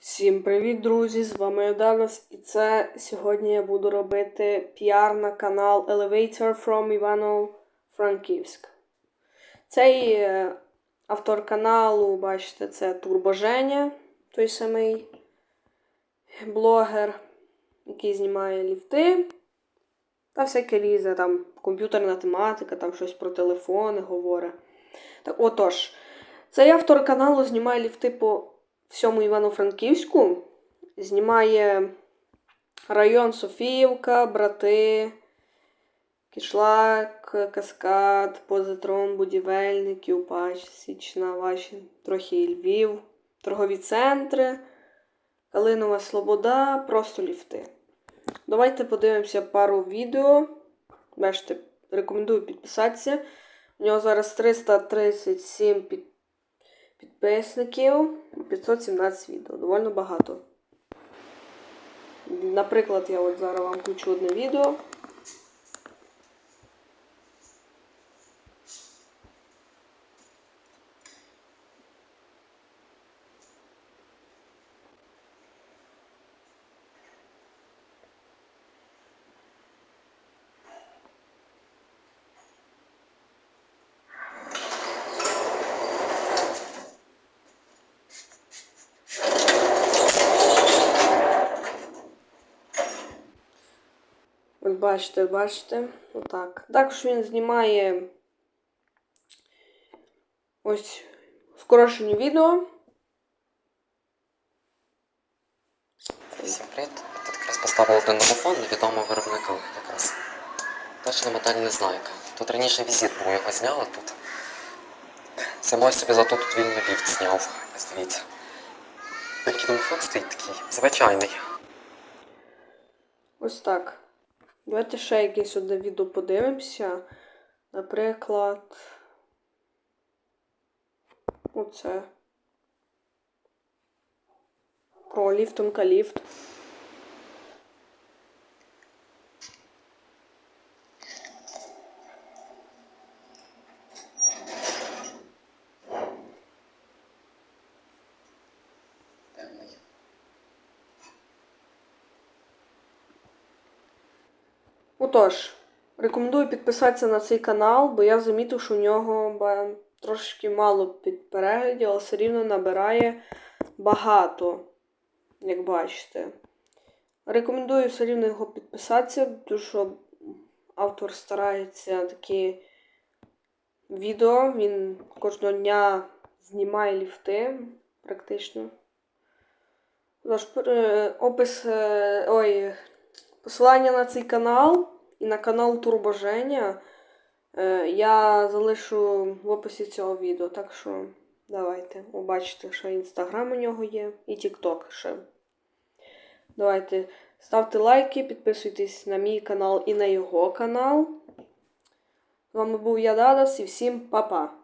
Всім привіт, друзі! З вами я і це сьогодні я буду робити піар на канал Elevator from Івано-Франківськ. Цей е, автор каналу, бачите, це Турбоженя, той самий блогер, який знімає ліфти. Та всяке різне, там комп'ютерна тематика, там щось про телефони говорить. Так отож, цей автор каналу знімає ліфти по всьому Івано-Франківську. Знімає район Софіївка, Брати, Кишлак, Каскад, Позитрон, Будівельник, Юпач, Січна, Ваші, трохи Львів, торгові центри, Калинова Слобода, просто ліфти. Давайте подивимося пару відео. Бачите, рекомендую підписатися. У нього зараз 337 під... підписників, 517 відео. Довольно багато. Наприклад, я от зараз вам включу одне відео. Бачите, бачите, отак. Також він знімає ось скорочені відео. Всім привіт. Я тут якраз поставив один домофон невідомого виробника якраз. Точно модель не знаю. яка. Тут раніше візит був, його зняли тут. Самой собі зато тут вільний ліфт зняв. Ось дивіться. Який домофон стоїть такий, звичайний. Ось так. Давайте ще якесь одне відео подивимося. Наприклад. Оце. Про ліфтонка ліфт. Отож, рекомендую підписатися на цей канал, бо я замітив, що в нього трошки мало під переглядів, але все рівно набирає багато, як бачите. Рекомендую все рівно його підписатися, тому що автор старається такі відео. Він кожного дня знімає ліфти практично. Тож, е, опис. е, Ой, Посилання на цей канал і на канал Турбоженя е, я залишу в описі цього відео. Так що давайте побачите, що інстаграм у нього є і Тікток ще. Давайте ставте лайки, підписуйтесь на мій канал і на його канал. З вами був я Дадас і всім па-па!